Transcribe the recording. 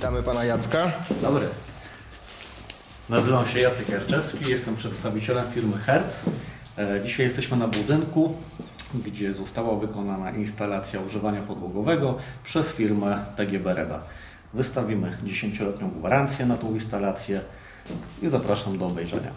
Witamy pana Jacka. Dobry. Nazywam się Jacek Jarczewski, jestem przedstawicielem firmy Hertz. E, dzisiaj jesteśmy na budynku, gdzie została wykonana instalacja używania podłogowego przez firmę TGB Reda. Wystawimy 10-letnią gwarancję na tą instalację i zapraszam do obejrzenia.